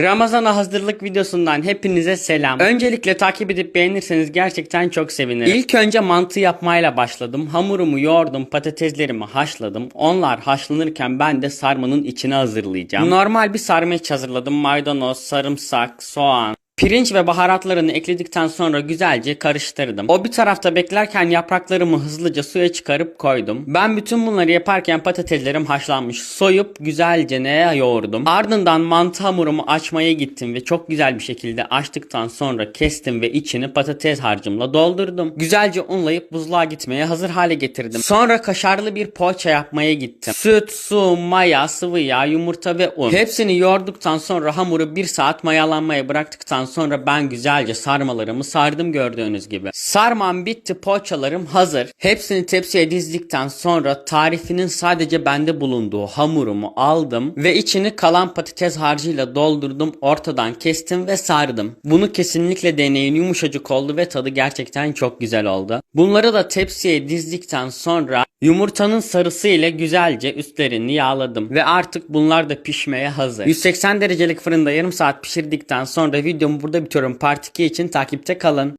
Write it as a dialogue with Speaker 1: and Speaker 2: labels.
Speaker 1: Ramazana hazırlık videosundan hepinize selam. Öncelikle takip edip beğenirseniz gerçekten çok sevinirim. İlk önce mantı yapmayla başladım. Hamurumu yoğurdum, patateslerimi haşladım. Onlar haşlanırken ben de sarmanın içine hazırlayacağım. Normal bir sarma hazırladım. Maydanoz, sarımsak, soğan, Pirinç ve baharatlarını ekledikten sonra güzelce karıştırdım. O bir tarafta beklerken yapraklarımı hızlıca suya çıkarıp koydum. Ben bütün bunları yaparken patateslerim haşlanmış. Soyup güzelce ne yoğurdum. Ardından mantı hamurumu açmaya gittim ve çok güzel bir şekilde açtıktan sonra kestim ve içini patates harcımla doldurdum. Güzelce unlayıp buzluğa gitmeye hazır hale getirdim. Sonra kaşarlı bir poğaça yapmaya gittim. Süt, su, maya, sıvı yağ, yumurta ve un. Hepsini yoğurduktan sonra hamuru bir saat mayalanmaya bıraktıktan sonra ben güzelce sarmalarımı sardım gördüğünüz gibi. Sarmam bitti poğaçalarım hazır. Hepsini tepsiye dizdikten sonra tarifinin sadece bende bulunduğu hamurumu aldım ve içini kalan patates harcıyla doldurdum ortadan kestim ve sardım. Bunu kesinlikle deneyin yumuşacık oldu ve tadı gerçekten çok güzel oldu. Bunları da tepsiye dizdikten sonra Yumurtanın sarısı ile güzelce üstlerini yağladım ve artık bunlar da pişmeye hazır. 180 derecelik fırında yarım saat pişirdikten sonra videomu burada bitiriyorum. Part 2 için takipte kalın.